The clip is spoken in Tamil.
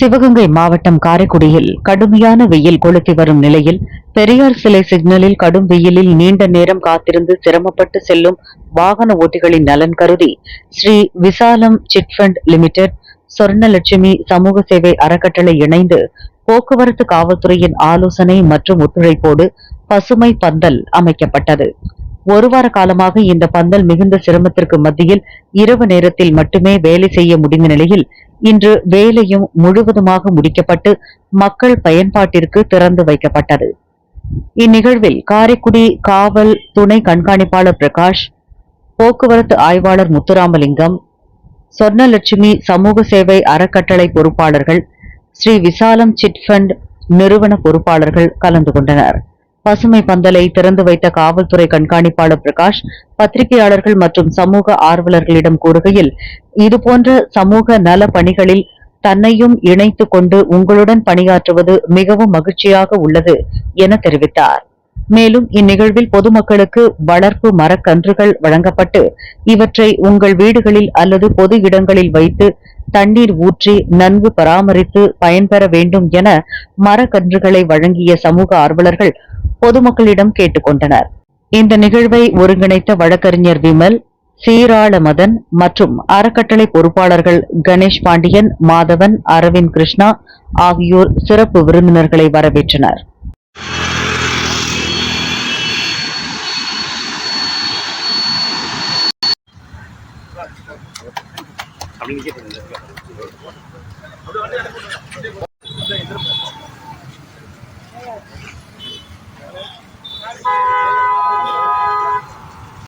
சிவகங்கை மாவட்டம் காரைக்குடியில் கடுமையான வெயில் கொளுத்தி வரும் நிலையில் பெரியார் சிலை சிக்னலில் கடும் வெயிலில் நீண்ட நேரம் காத்திருந்து சிரமப்பட்டு செல்லும் வாகன ஓட்டிகளின் நலன் கருதி ஸ்ரீ விசாலம் சிட்ஃபண்ட் லிமிடெட் சொர்ணலட்சுமி சமூக சேவை அறக்கட்டளை இணைந்து போக்குவரத்து காவல்துறையின் ஆலோசனை மற்றும் ஒத்துழைப்போடு பசுமை பந்தல் அமைக்கப்பட்டது. ஒரு வார காலமாக இந்த பந்தல் மிகுந்த சிரமத்திற்கு மத்தியில் இரவு நேரத்தில் மட்டுமே வேலை செய்ய முடிந்த நிலையில் இன்று வேலையும் முழுவதுமாக முடிக்கப்பட்டு மக்கள் பயன்பாட்டிற்கு திறந்து வைக்கப்பட்டது. இந்நிகழ்வில் காரைக்குடி காவல் துணை கண்காணிப்பாளர் பிரகாஷ் போக்குவரத்து ஆய்வாளர் முத்துராமலிங்கம் சொர்ணலட்சுமி சமூக சேவை அறக்கட்டளை பொறுப்பாளர்கள் ஸ்ரீ விசாலம் சிட்ஃபண்ட் நிறுவன பொறுப்பாளர்கள் கலந்து கொண்டனர். பசுமை பந்தலை திறந்து வைத்த காவல்துறை கண்காணிப்பாளர் பிரகாஷ் பத்திரிகையாளர்கள் மற்றும் சமூக ஆர்வலர்களிடம் கூறுகையில் இதுபோன்ற சமூக நல பணிகளில் தன்னையும் இணைத்து கொண்டு உங்களுடன் பணியாற்றுவது மிகவும் மகிழ்ச்சியாக உள்ளது என தெரிவித்தார். மேலும் இந்நிகழ்வில் பொதுமக்களுக்கு வளர்ப்பு மரக்கன்றுகள் வழங்கப்பட்டு இவற்றை உங்கள் வீடுகளில் அல்லது பொது இடங்களில் வைத்து தண்ணீர் ஊற்றி நன்கு பராமரித்து பயன்பெற வேண்டும் என மரக்கன்றுகளை வழங்கிய சமூக ஆர்வலர்கள் பொதுமக்களிடம் கேட்டுக்கொண்டனர். இந்த நிகழ்வை ஒருங்கிணைத்த வழக்கறிஞர் விமல் சீராளமதன் மற்றும் அறக்கட்டளை பொறுப்பாளர்கள் கணேஷ் பாண்டியன் மாதவன் அரவிந்த் கிருஷ்ணா ஆகியோர் சிறப்பு விருந்தினர்களை வரவேற்றனர். அப்படி